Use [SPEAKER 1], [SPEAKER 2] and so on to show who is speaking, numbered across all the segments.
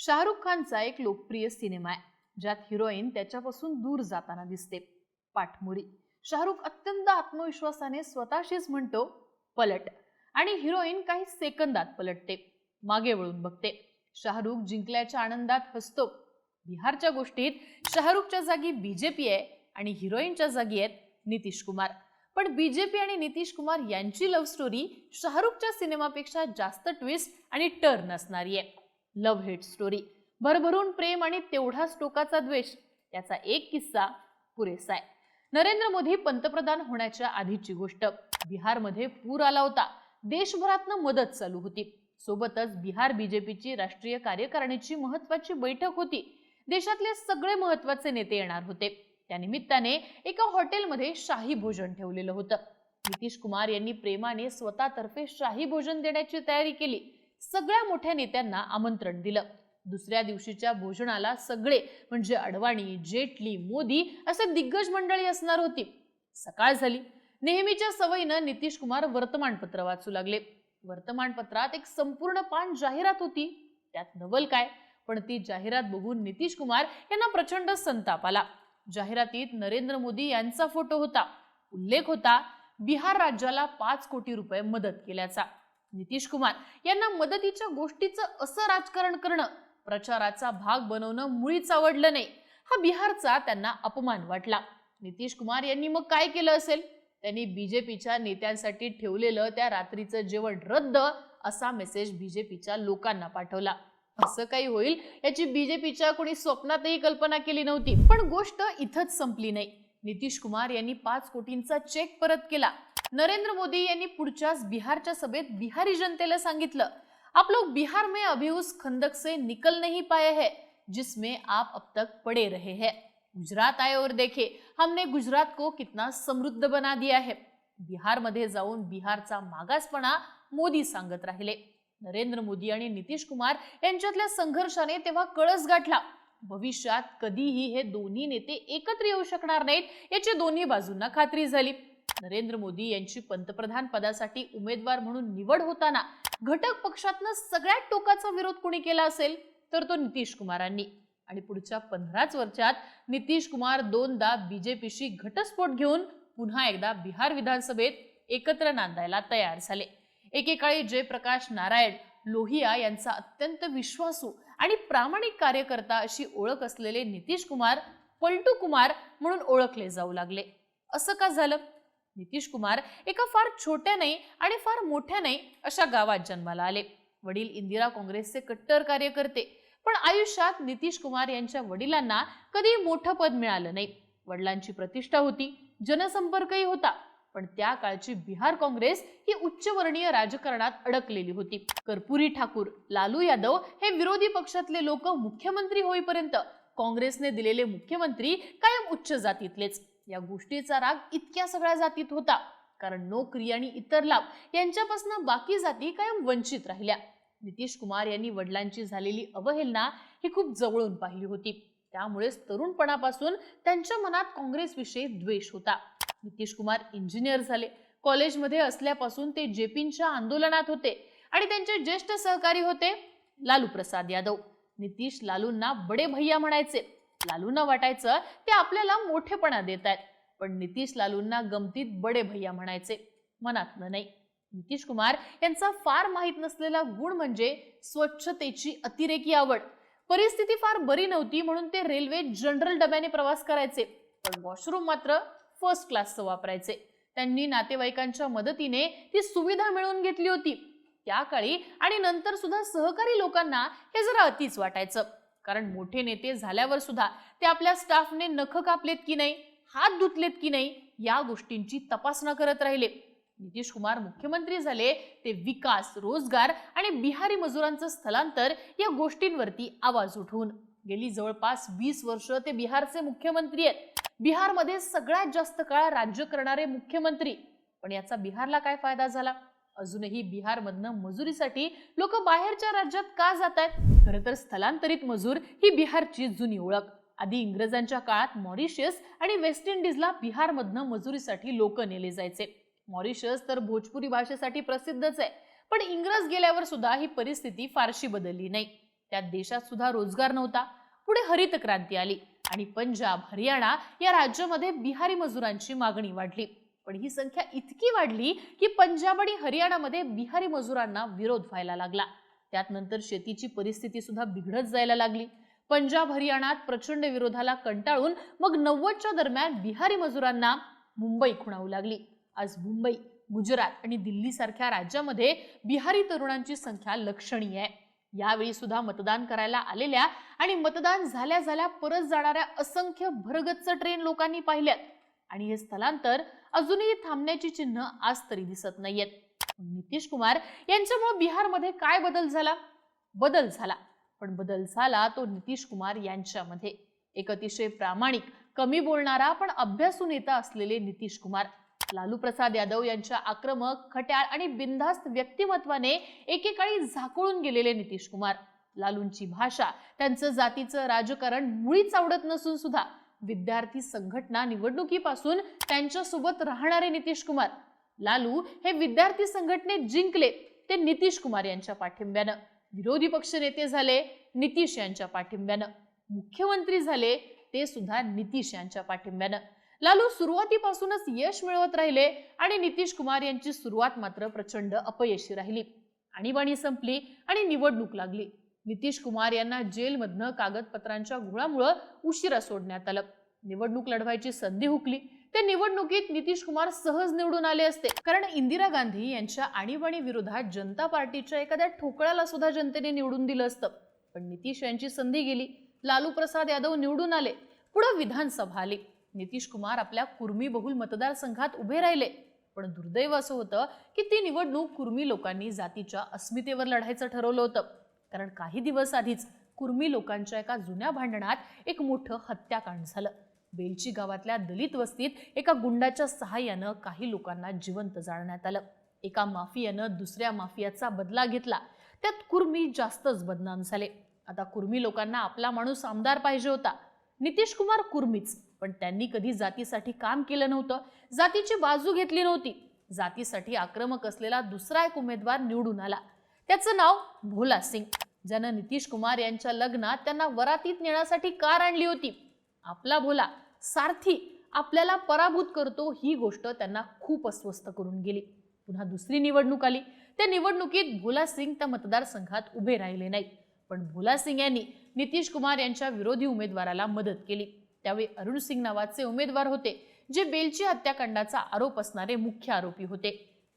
[SPEAKER 1] शाहरुख खानचा एक लोकप्रिय सिनेमा आहे ज्यात हिरोईन त्याच्यापासून दूर जाताना दिसते पाठमोरी. शाहरुख अत्यंत आत्मविश्वासाने स्वतःशीच म्हणतो पलट. आणि हिरोईन काही सेकंदात पलटते मागे वळून बघते. शाहरुख जिंकल्याच्या आनंदात हसतो. बिहारच्या गोष्टीत शाहरुखच्या जागी बीजेपी आहे आणि हिरोईनच्या जागी आहेत नितीश कुमार. पण बीजेपी आणि नितीश कुमार यांची लव्ह स्टोरी शाहरुखच्या सिनेमापेक्षा जास्त ट्विस्ट आणि टर्न असणारी आहे. लव्ह हेट स्टोरी भरभरून प्रेम आणि तेवढाच टोकाचा द्वेष याचा एक किस्सा पुरेसा आहे. नरेंद्र मोदी पंतप्रधान होण्याच्या आधीची गोष्ट बिहारमध्ये पूर आला होता. देशभरातनं मदत चालू होती. सोबतच बिहार बीजेपीची राष्ट्रीय कार्यकारिणीची महत्वाची बैठक होती. देशातले सगळे महत्त्वाचे नेते येणार होते. त्यानिमित्ताने एका हॉटेलमध्ये शाही भोजन ठेवलेलं होतं. नितीश कुमार यांनी प्रेमाने स्वतःतर्फे शाही भोजन देण्याची तयारी केली. सगळ्या मोठ्या नेत्यांना आमंत्रण दिलं. दुसऱ्या दिवशीच्या भोजनाला सगळे म्हणजे अडवाणी जेटली मोदी असे दिग्गज मंडळी असणार होती. सकाळ झाली. नेहमीच्या सवयीनं नितीश कुमार वर्तमानपत्र वाचू लागले. वर्तमानपत्रात एक संपूर्ण पान जाहिरात होती. त्यात नवल काय? पण ती जाहिरात बघून नितीश कुमार यांना प्रचंड संताप आला. जाहिरातीत नरेंद्र मोदी यांचा फोटो होता. उल्लेख होता बिहार राज्याला पाच कोटी रुपये मदत केल्याचा. नितीश कुमार यांना मदतीच्या गोष्टीचं असं राजकारण करणं प्रचाराचा भाग बनवणं मुळीच आवडलं नाही. हा बिहारचा त्यांना अपमान वाटला. नितीश कुमार यांनी मग काय केलं असेल? त्यांनी बीजेपीच्या नेत्यांसाठी ठेवलेलं त्या रात्रीचं जेवण रद्द असा मेसेज बीजेपीच्या लोकांना पाठवला. असं काही होईल याची बीजेपीच्या कोणी स्वप्नातही कल्पना केली नव्हती. पण गोष्ट इथंच संपली नाही. नितीश कुमार यांनी पाच कोटींचा चेक परत केला. नरेंद्र मोदी यांनी पुढच्याच बिहारच्या सभेत बिहारी जनतेला सांगितलं आप लोग बिहार में अभी उस खंदक से निकल नहीं पाए हैं जिसमें आप अब तक पड़े रहे हैं। गुजरात आए और देखे हमने गुजरात को कितना समृद्ध बना दिया है। बिहारमध्ये जाऊन बिहारचा मागासपणा मोदी सांगत राहिले. नरेंद्र मोदी आणि नितीश कुमार यांच्यातल्या संघर्षाने तेव्हा कळस गाठला. भविष्यात कधीही हे दोन्ही नेते एकत्र येऊ शकणार नाहीत याची दोन्ही बाजूंना खात्री झाली. नरेंद्र मोदी यांची पंतप्रधान पदासाठी उमेदवार म्हणून निवड होताना घटक पक्षातनं सगळ्यात टोकाचा विरोध कोणी केला असेल? तर तो नितीश कुमारांनी. आणि पुढच्या पंधराच वर्षात नितीश कुमार दोनदा बीजेपीशी घटस्फोट घेऊन पुन्हा एकदा बिहार विधानसभेत एकत्र नांदायला तयार झाले. एकेकाळी जयप्रकाश नारायण लोहिया यांचा अत्यंत विश्वासू आणि प्रामाणिक कार्यकर्ता अशी ओळख असलेले नितीश कुमार पलटू कुमार म्हणून ओळखले जाऊ लागले. असं का झालं? नितीश कुमार एका फार छोट्या नाही आणि फार मोठ्या नाही अशा गावात जन्माला आले. वडील इंदिरा काँग्रेसचे कट्टर कार्यकर्ते. पण आयुष्यात नितीश कुमार यांच्या वडिलांना कधी मोठं पद मिळालं नाही. वडिलांची प्रतिष्ठा होती जनसंपर्कही होता. पण त्या काळची बिहार काँग्रेस ही उच्चवर्णीय राजकारणात अडकलेली होती. कर्पुरी ठाकूर लालू यादव हे विरोधी पक्षातले लोक मुख्यमंत्री होईपर्यंत काँग्रेसने दिलेले मुख्यमंत्री कायम उच्च जातीतलेच. या गोष्टीचा राग इतक्या सगळ्या जातीत होता. कारण नोकरी आणि इतर लाभ यांच्यापासून बाकी जाती कायम वंचित राहिल्या. नितीश कुमार यांनी वडिलांची झालेली अवहेलना ही खूप जवळून पाहिली होती. त्यामुळेच तरुणपणापासून त्यांच्या मनात काँग्रेसविषयी द्वेष होता. नितीश कुमार इंजिनियर झाले. कॉलेजमध्ये असल्यापासून ते जेपींच्या आंदोलनात होते आणि त्यांचे ज्येष्ठ सहकारी होते लालू प्रसाद यादव. नितीश लालूंना बडे भैया म्हणायचे. लालूंना वाटायचं ते आपल्याला मोठेपणा देत आहेत पण नितीश लालूंना गमतीत बडे भैया म्हणायचे मनातनं नाही. नितीश कुमार यांचा फार माहीत नसलेला गुण म्हणजे स्वच्छतेची अतिरेकी आवड. परिस्थिती फार बरी नव्हती म्हणून ते रेल्वे जनरल डब्याने प्रवास करायचे पण वॉशरूम मात्र फर्स्ट क्लासचं वापरायचे. त्यांनी नातेवाईकांच्या मदतीने ती सुविधा मिळवून घेतली होती. त्या काळी आणि नंतर सुद्धा सहकारी लोकांना हे जरा अतिच वाटायचं. कारण मोठे नेते झाल्यावर सुद्धा ते आपल्या स्टाफने नख कापलेत की नाही हात धुतलेत की नाही या गोष्टींची तपासणा करत राहिले. नितीश कुमार मुख्यमंत्री झाले ते विकास रोजगार आणि बिहारी मजुरांचं स्थलांतर या गोष्टींवरती आवाज उठवून. गेली जवळपास वीस वर्ष ते बिहारचे मुख्यमंत्री आहेत. बिहारमध्ये सगळ्यात जास्त काळ राज्य करणारे मुख्यमंत्री. पण याचा बिहारला काय फायदा झाला? अजूनही बिहारमधनं मजुरीसाठी लोक बाहेरच्या राज्यात का जात आहेत खरं तर स्थलांतरित मजूर ही बिहारची जुनी ओळख. आधी इंग्रजांच्या काळात मॉरिशियस आणि वेस्ट इंडिजला बिहारमधनं मजुरीसाठी लोक नेले जायचे. मॉरिशस तर भोजपुरी भाषेसाठी प्रसिद्धच आहे. पण इंग्रज गेल्यावर सुद्धा ही परिस्थिती फारशी बदलली नाही. त्यात देशात सुद्धा रोजगार नव्हता. पुढे हरित क्रांती आली आणि पंजाब हरियाणा या राज्यामध्ये बिहारी मजुरांची मागणी वाढली. पण ही संख्या इतकी वाढली की पंजाब आणि हरियाणामध्ये बिहारी मजुरांना विरोध व्हायला लागला. त्यात नंतर शेतीची परिस्थिती सुद्धा बिघडत जायला लागली. पंजाब हरियाणात प्रचंड विरोधाला कंटाळून मग नव्वदच्या दरम्यान बिहारी मजुरांना मुंबई खुणावू लागली. आज मुंबई गुजरात आणि दिल्ली सारख्या राज्यामध्ये बिहारी तरुणांची संख्या लक्षणीय आहे. यावेळी सुद्धा मतदान करायला आलेल्या आणि मतदान झाल्या झाल्या परत जाणाऱ्या असंख्य भरगच्च ट्रेन लोकांनी पाहिल्यात. आणि हे स्थलांतर अजूनही थांबण्याची चिन्ह आज तरी दिसत नाहीयेत. नितीश कुमार यांच्यामुळे बिहारमध्ये काय बदल झाला? बदल झाला. पण बदल झाला तो नितीश कुमार यांच्यामध्ये. एक अतिशय प्रामाणिक कमी बोलणारा पण अभ्यासू नेता असलेले नितीश कुमार. लालू प्रसाद यादव यांच्या आक्रमक खट्याळ आणि बिनधास्त व्यक्तिमत्वाने एकेकाळी झाकोळून गेलेले नितीश कुमार. लालूंची भाषा त्यांचं जातीचं राजकारण मुळीच आवडत नसून सुद्धा विद्यार्थी संघटना निवडणुकीपासून त्यांच्यासोबत राहणारे नितीश कुमार. लालू हे विद्यार्थी संघटनेत जिंकले ते नितीश कुमार यांच्या पाठिंब्यानं. विरोधी पक्ष नेते झाले नितीश यांच्या पाठिंब्यानं. मुख्यमंत्री झाले ते सुद्धा नितीश यांच्या पाठिंब्यानं. लालू सुरुवातीपासूनच यश मिळवत राहिले आणि नितीश कुमार यांची सुरुवात मात्र प्रचंड अपयशी राहिली. आणीबाणी संपली आणि निवडणूक लागली. नितीश कुमार यांना जेलमधनं कागदपत्रांच्या घोळामुळं उशिरा सोडण्यात आलं. निवडणूक लढवायची संधी हुकली. त्या निवडणुकीत नितीश कुमार सहज निवडून आले असते. कारण इंदिरा गांधी यांच्या आणीबाणी विरोधात जनता पार्टीच्या एखाद्या ठोकळ्याला सुद्धा जनतेने निवडून दिलं असतं. पण नितीश यांची संधी गेली. लालू प्रसाद यादव निवडून आले. पुढे विधानसभा आली. नितीश कुमार आपल्या कुर्मी बहुल मतदारसंघात उभे राहिले. पण दुर्दैव असं होतं की ती निवडणूक कुर्मी लोकांनी जातीच्या अस्मितेवर लढायचं ठरवलं होतं. कारण काही दिवस आधीच कुर्मी लोकांच्या एका जुन्या भांडणात एक मोठं हत्याकांड झालं. बेलची गावातल्या दलित वस्तीत एका गुंडाच्या सहाय्यानं काही लोकांना जिवंत जाळण्यात आलं. एका माफियानं दुसऱ्या माफियाचा बदला घेतला. त्यात कुर्मी जास्तच बदनाम झाले. आता कुर्मी लोकांना आपला माणूस आमदार पाहिजे होता. नितीश कुमार कुर्मीच पण त्यांनी कधी जातीसाठी काम केलं नव्हतं. जातीची बाजू घेतली नव्हती. जातीसाठी आक्रमक असलेला दुसरा एक उमेदवार निवडून आला. त्याचं नाव भोला सिंग ज्यानं नितीश कुमार यांच्या लग्नात त्यांना वरातीत नेण्यासाठी कार आणली होती. आपला भोला सारथी आपल्याला पराभूत करतो ही गोष्ट त्यांना खूप अस्वस्थ करून गेली. पुन्हा दुसरी निवडणूक आली. त्या निवडणुकीत भोला सिंग त्या मतदारसंघात उभे राहिले नाहीत पण भोला सिंग यांनी नितीश कुमार यांच्या विरोधी उमेदवाराला मदत केली. त्यावेळी अरुण सिंग नावाचे उमेदवार होते जे बेलची हत्याकांडाचा आरोप असणारे मुख्य आरोपी होते.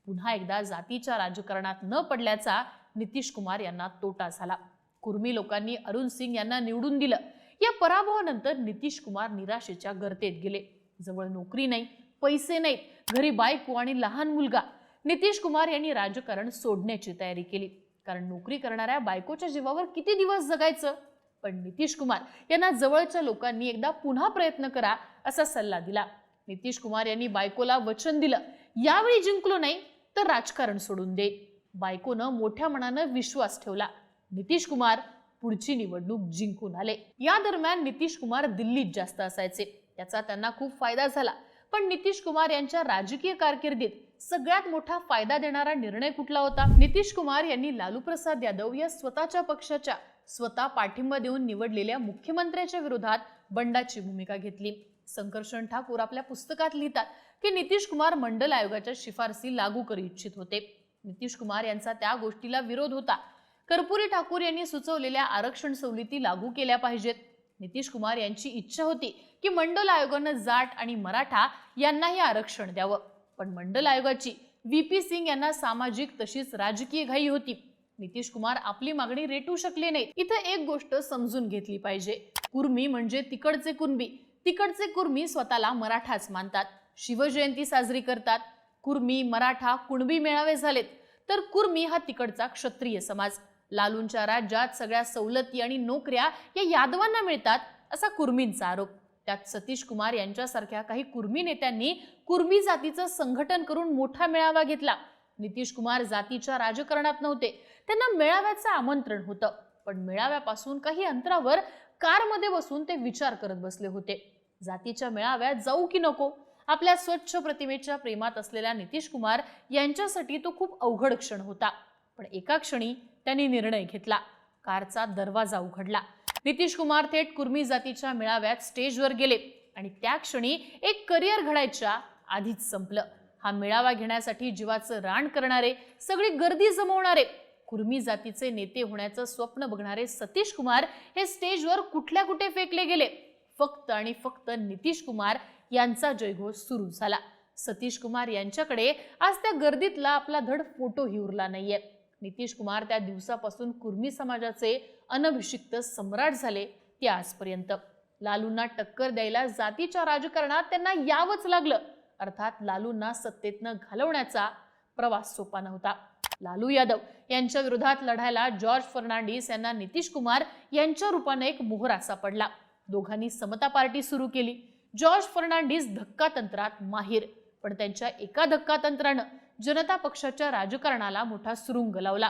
[SPEAKER 1] पुन्हा एकदा जातीच्या राजकारणात न पडल्याचा नितीश कुमार यांना तोटा झाला. कुर्मी लोकांनी अरुण सिंग यांना निवडून दिलं. या पराभवानंतर नितीश कुमार निराशेच्या गर्तेत गेले. जवळ नोकरी नाही पैसे नाहीत घरी बायको आणि लहान मुलगा. नितीश कुमार यांनी राजकारण सोडण्याची तयारी केली. कारण नोकरी करणाऱ्या बायकोच्या जीवावर किती दिवस जगायचं? पण नितीश कुमार यांना जवळच्या लोकांनी एकदा पुन्हा प्रयत्न करा असा सल्ला दिला. नितीश कुमार यांनी बायकोला वचन दिलं. यावेळी जिंकलो नाही तर राजकारण सोडून दे. बायकोनं मोठ्या मनानं विश्वास ठेवला. नितीश कुमार पुढची निवडणूक जिंकून आले. या दरम्यान नितीश कुमार दिल्लीत जास्त असायचे. त्याचा त्यांना खूप फायदा झाला. पण नितीश कुमार यांच्या राजकीय कारकिर्दीत सगळ्यात मोठा फायदा देणारा निर्णय कुठला होता? नितीश कुमार यांनी लालू प्रसाद यादव या स्वतःच्या पक्षाच्या स्वतः पाठिंबा देऊन निवडलेल्या मुख्यमंत्र्याच्या विरोधात बंडाची भूमिका घेतली. संकर्षण ठाकूर आपल्या पुस्तकात लिहितात की नितीश कुमार मंडल आयोगाच्या शिफारसी लागू करू इच्छित होते. नितीश कुमार यांचा त्या गोष्टीला विरोध होता. कर्पुरी ठाकूर यांनी सुचवलेल्या आरक्षण सवलती लागू केल्या पाहिजेत. नितीश कुमार यांची इच्छा होती की मंडल आयोगानं जाट आणि मराठा यांनाही आरक्षण द्यावं. पण मंडल आयोगाची व्ही पी सिंग यांना सामाजिक तशीच राजकीय घाई होती. नितीश कुमार आपली मागणी रेटू शकले नाहीत. इथं एक गोष्ट समजून घेतली पाहिजे. कुर्मी म्हणजे तिकडचे कुणबी तिकडचे कुर्मी स्वतःला मराठाच मानतात. शिवजयंती साजरी करतात. कुर्मी मराठा कुणबी मेळावे झालेत. तर कुर्मी हा तिकडचा क्षत्रिय समाज. लालूंच्या राज्यात सगळ्या सवलती आणि नोकऱ्या या यादवांना मिळतात असा कुर्मींचा आरोप. त्यात सतीश कुमार यांच्यासारख्या काही कुर्मी नेत्यांनी कुर्मी जातीचं संघटन करून मोठा मेळावा घेतला. नितीश कुमार जातीच्या राजकारणात नव्हते. त्यांना मेळाव्याचं आमंत्रण होतं. पण मेळाव्यापासून काही अंतरावर कारमध्ये बसून ते विचार करत बसले होते. जातीच्या मेळाव्यात जाऊ की नको? आपल्या स्वच्छ प्रतिमेच्या प्रेमात असलेल्या नितीश कुमार यांच्यासाठी तो खूप अवघड क्षण होता. पण एका क्षणी त्यांनी निर्णय घेतला. कारचा दरवाजा उघडला. नितीश कुमार थेट कुर्मी जातीच्या मेळाव्यात स्टेजवर गेले आणि त्या क्षणी एक करिअर घडायच्या आधीच संपलं. हा मेळावा घेण्यासाठी जीवाचं रान करणारे सगळी गर्दी जमवणारे कुर्मी जातीचे नेते होण्याचं स्वप्न बघणारे सतीश कुमार हे स्टेजवर कुठल्या कुठे फेकले गेले? फक्त आणि फक्त नितीश कुमार यांचा जयघोष सुरू झाला. सतीश कुमार यांच्याकडे आज त्या गर्दीतला आपला धड फोटोही उरला नाहीये. नितीश कुमार त्या दिवसापासून कुर्मी समाजाचे अनभिषिक्त सम्राट झाले ते आजपर्यंत. लालूंना टक्कर द्यायला जातीच्या राजकारणात त्यांना यावंच लागलं. अर्थात लालूंना सत्तेतनं घालवण्याचा प्रवास सोपा नव्हता. लालू यादव यांच्या विरोधात लढायला जॉर्ज फर्नांडिस यांना नितीश कुमार यांच्या रूपाने एक मोहरा सापडला दोघांनी समता पार्टी सुरू केली. जॉर्ज फर्नांडिस धक्कातंत्रात माहीर पण त्यांच्या एका धक्का तंत्रानं जनता पक्षाच्या राजकारणाला मोठा सुरुंग लावला.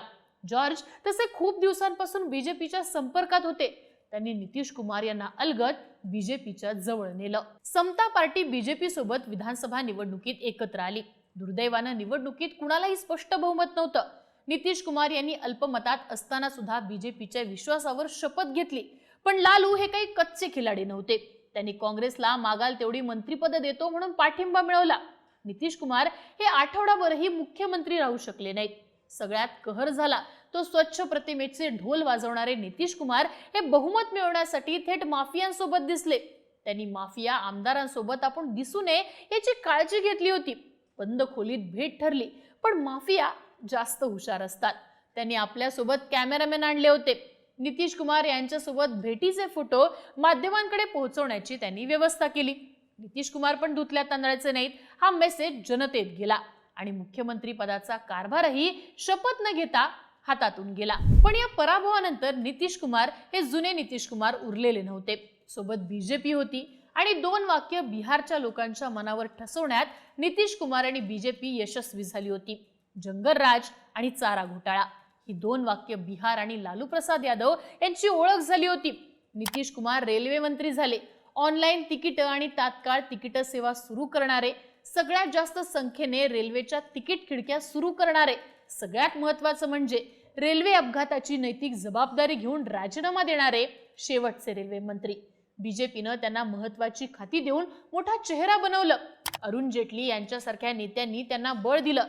[SPEAKER 1] जॉर्ज तसे खूप दिवसांपासून बीजेपीच्या संपर्कात होते. त्यांनी नितीश कुमार यांना अलगत बीजेपीच्या जवळ नेलं. समता पार्टी बीजेपी सोबत विधानसभा निवडणुकीत एकत्र आली. दुर्दैवानं निवडणुकीत कुणालाही स्पष्ट बहुमत नव्हतं. नितीश कुमार यांनी अल्पमतात असताना सुद्धा बीजेपीच्या विश्वासावर शपथ घेतली. पण लालू हे काही कच्चे खिलाडी नव्हते. त्यांनी काँग्रेसला मागाल तेवढी मंत्रिपद देतो म्हणून पाठिंबा मिळवला. नितीश कुमार हे आठवडाभरही मुख्यमंत्री राहू शकले नाहीत. सगळ्यात कहर झाला तो स्वच्छ प्रतिमेचे ढोल वाजवणारे नितीश कुमार हे बहुमत मिळवण्यासाठी थेट माफियांसोबत दिसले. त्यांनी माफिया आमदारांसोबत आपण दिसू नये याची काळजी घेतली होती. बंद खोलीत भेट ठरली पण माफिया जास्त हुशार असतात. त्यांनी आपल्यासोबत कॅमेरामॅन आणले होते. नितीश कुमार यांच्यासोबत भेटीचे फोटो माध्यमांकडे पोहोचवण्याची त्यांनी व्यवस्था केली. नितीश कुमार पण धुतल्या तांदळाचे नाहीत हा मेसेज जनतेत गेला आणि मुख्यमंत्री पदाचा कारभारही शपथ न घेता हातातून गेला. पण या पराभवानंतर नितीश कुमार हे जुने नितीश कुमार उरलेले नव्हते. सोबत बीजेपी होती आणि दोन वाक्य बिहारच्या लोकांच्या मनावर ठसवण्यात नितीश कुमार आणि बीजेपी यशस्वी झाली होती. जंगलराज आणि चारा घोटाळा. ही दोन वाक्य बिहार आणि लालू प्रसाद यादव यांची ओळख झाली होती. नितीश कुमार रेल्वे मंत्री झाले. ऑनलाईन तिकीट आणि तात्काळ तिकीट सेवा सुरू करणारे. सगळ्यात जास्त संख्येने रेल्वेच्या तिकीट खिडक्या सुरू करणारे. सगळ्यात महत्वाचं म्हणजे रेल्वे अपघाताची नैतिक जबाबदारी घेऊन राजीनामा देणारे शेवटचे रेल्वे मंत्री. बीजेपीनं त्यांना महत्वाची खाती देऊन मोठा चेहरा बनवलं. अरुण जेटली यांच्यासारख्या नेत्यांनी त्यांना बळ दिलं.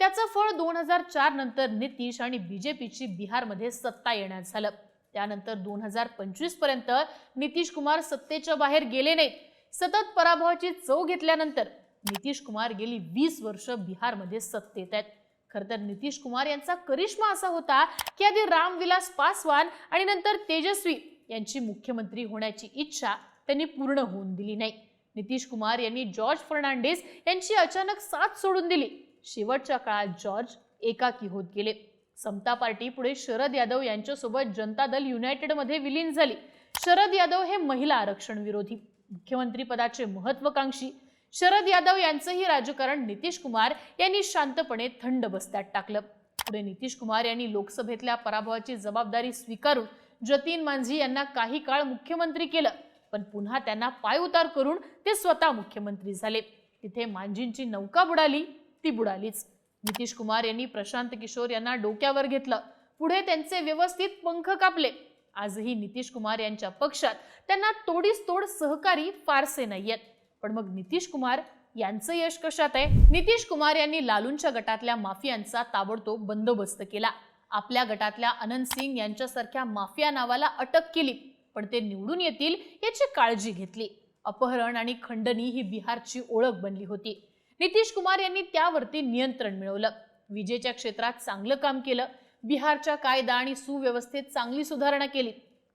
[SPEAKER 1] त्याचं फळ दोन हजार चार नंतर नितीश आणि बीजेपीची बिहारमध्ये सत्ता येण्यात झालं. त्यानंतर दोन हजार पंचवीसपर्यंत नितीश कुमार सत्तेच्या बाहेर गेले नाहीत. सतत पराभवाची चव घेतल्यानंतर नितीश कुमार गेली वीस वर्ष बिहारमध्ये सत्तेत आहेत. खरं तर नितीश कुमार यांचा करिश्मा असा होता की आधी रामविलास पासवान आणि नंतर तेजस्वी यांची मुख्यमंत्री होण्याची इच्छा त्यांनी पूर्ण होऊन दिली नाही. नितीश कुमार यांनी जॉर्ज फर्नांडिस यांची अचानक साथ सोडून दिली. शेवटच्या काळात जॉर्ज एकाकी होत गेले. समता पार्टी पुढे शरद यादव यांच्यासोबत जनता दल युनायटेडमध्ये विलीन झाली. शरद यादव हे महिला आरक्षण विरोधी मुख्यमंत्री पदाचे महत्वाकांक्षी. शरद यादव यांचंही राजकारण नितीश कुमार यांनी शांतपणे थंड बस्त्यात टाकलं. पुढे नितीश कुमार यांनी लोकसभेतल्या पराभवाची जबाबदारी स्वीकारून जतीन मांझी यांना काही काळ मुख्यमंत्री केलं पण पुन्हा त्यांना पायउतार करून ते स्वतः मुख्यमंत्री झाले. तिथे मांझींची नौका बुडाली. ती बुडालीच. नितीश कुमार यांनी प्रशांत किशोर यांना डोक्यावर घेतलं. पुढे त्यांचे व्यवस्थित पंख कापले. आजही नितीश कुमार यांच्या पक्षात त्यांना तोडीस तोड सहकारी फारसे नाहीयेत. पण मग नितीश कुमार यांचं यश कशात आहे? नितीश कुमार यांनी लालूंच्या गटातल्या माफियांचा ताबडतोब बंदोबस्त केला. आपल्या गटातल्या अनंत सिंग यांच्यासारख्या माफिया नावाला अटक केली. पण ते निवडून येतील याची काळजी घेतली. अपहरण आणि खंडणी ही बिहारची ओळख बनली होती. नितीश कुमार यांनी त्यावरती नियंत्रण मिळवलं. विजेच्या क्षेत्रात चांगलं काम केलं. बिहारच्या कायदा आणि सुव्यवस्थेत चांगली सुधारणा केली.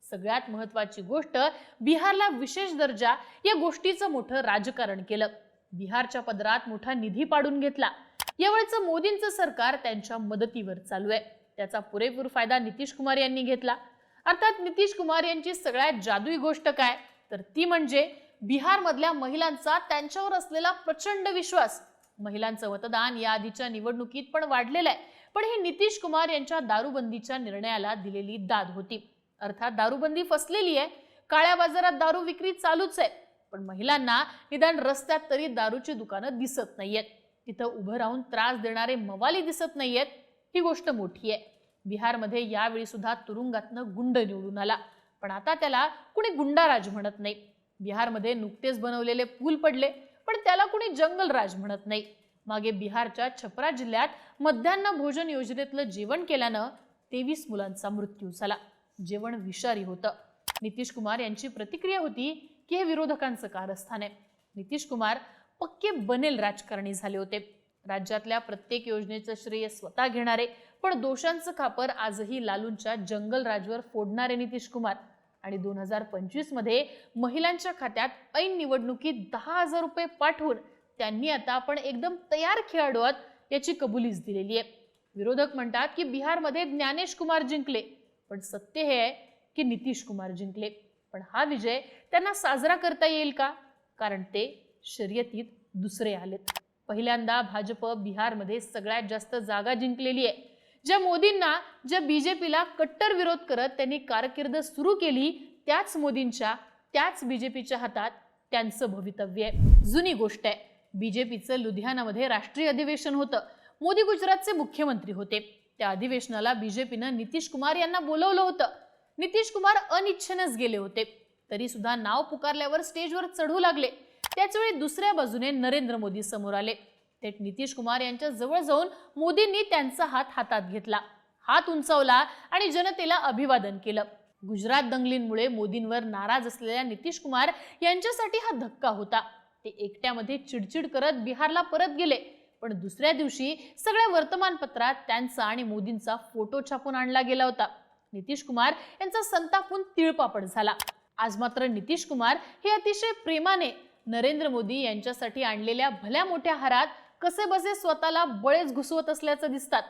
[SPEAKER 1] सगळ्यात महत्वाची गोष्ट बिहारला विशेष दर्जा या गोष्टीचं मोठं राजकारण केलं. बिहारच्या पदरात मोठा निधी पाडून घेतला. यावेळेचं मोदींचं सरकार त्यांच्या मदतीवर चालू आहे. त्याचा पुरेपूर फायदा नितीश कुमार यांनी घेतला. अर्थात नितीश कुमार यांची सगळ्यात जादुई गोष्ट काय? तर ती म्हणजे बिहारमधल्या महिलांचा त्यांच्यावर असलेला प्रचंड विश्वास. महिलांचं मतदान या आधीच्या निवडणुकीत पण वाढलेलं आहे पण हे नितीश कुमार यांच्या दारूबंदीच्या निर्णयाला दिलेली दाद होती. अर्थात दारूबंदी फसलेली आहे. काळ्या बाजारात दारू विक्री चालूच आहे. पण महिलांना निदान रस्त्यात तरी दारूची दुकानं दिसत नाहीयेत. तिथं उभं राहून त्रास देणारे मवाली दिसत नाहीयेत. ही गोष्ट मोठी आहे. बिहारमध्ये यावेळी सुद्धा तुरुंगातनं गुंड निवडून आला. पण आता त्याला कुणी गुंडाराज म्हणत नाही. बिहारमध्ये नुकतेच बनवलेले पूल पडले पण त्याला कुणी जंगलराज म्हणत नाही. मागे बिहारच्या छपरा जिल्ह्यात मध्यान्ह भोजन योजनेतलं जेवण केल्यानं तेवीस मुलांचा मृत्यू झाला. जेवण विषारी होतं. नितीश कुमार यांची प्रतिक्रिया होती की हे विरोधकांचं कारस्थान आहे. नितीश कुमार पक्के बनेल राजकारणी झाले होते. राज्यातल्या प्रत्येक योजनेचं श्रेय स्वतः घेणारे पण दोषांचं खापर आजही लालूंच्या जंगल राजवर फोडणारे नितीश कुमार. आणि दोन हजार पंचवीसमध्ये महिलांच्या खात्यात ऐन निवडणुकीत दहा हजार रुपये पाठवून त्यांनी आता आपण एकदम तयार खेळाडू आहोत याची कबुलीच दिलेली आहे. विरोधक म्हणतात की बिहारमध्ये ज्ञानेश कुमार जिंकले पण सत्य हे आहे की नितीश कुमार जिंकले. पण हा विजय त्यांना साजरा करता येईल का? कारण ते शर्यतीत दुसरे आलेत. पहिल्यांदा भाजप बिहारमध्ये सगळ्यात जास्त जागा जिंकलेली आहे. ज्या मोदींना ज्या बीजेपीला कट्टर विरोध करत त्यांनी कारकीर्द सुरू केली त्याच मोदींच्या त्याच बीजेपीच्या हातात त्यांचं भवितव्य आहे. जुनी गोष्ट आहे. बीजेपीचं लुधियानामध्ये राष्ट्रीय अधिवेशन होतं. मोदी गुजरातचे मुख्यमंत्री होते. त्या अधिवेशनाला बीजेपीनं नितीश कुमार यांना बोलवलं होतं. नितीश कुमार अनिच्छेनच गेले होते. तरी सुद्धा नाव पुकारल्यावर स्टेजवर चढू लागले. त्याचवेळी दुसऱ्या बाजूने नरेंद्र मोदी समोर आले. थेट नितीश कुमार यांच्या जवळ जाऊन मोदींनी त्यांचा हात हातात घेतला. हात उंचावला आणि जनतेला अभिवादन केलं. गुजरात दंगलींमुळे मोदींवर नाराज असलेल्या नितीश कुमार यांच्यासाठी हा धक्का होता. ते एकट्यामध्ये चिडचिड करत बिहारला परत गेले. पण दुसऱ्या दिवशी सगळ्या वर्तमानपत्रात त्यांचा आणि मोदींचा फोटो छापून आणला गेला होता. नितीश कुमार यांचा संतापून तिळपापड झाला. आज मात्र नितीश कुमार हे अतिशय प्रेमाने नरेंद्र मोदी यांच्यासाठी आणलेल्या भल्या मोठ्या हारात कसे बसे स्वतःला बळेच घुसवत असल्याचं दिसतात.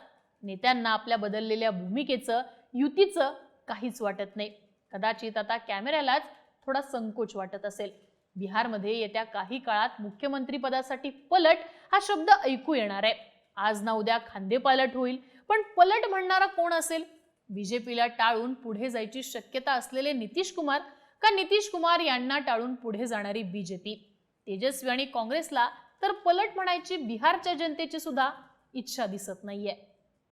[SPEAKER 1] नेत्यांना आपल्या बदललेल्या भूमिकेचं युतीचं काहीच वाटत नाही. कदाचित आता कॅमेऱ्यालाच थोडा संकोच वाटत असेल. बिहारमध्ये येत्या काही काळात मुख्यमंत्री पदासाठी पलट हा शब्द ऐकू येणार आहे. आज ना उद्या खांदे पालट होईल. पण पलट म्हणणारा कोण असेल? बीजेपीला टाळून पुढे जायची शक्यता असलेले नितीश कुमार का नितीश कुमार यांना टाळून पुढे जाणारी बीजेपी? तेजस्वी आणि काँग्रेसला तर पलट म्हणायची बिहारच्या जनतेची सुद्धा इच्छा दिसत नाहीये.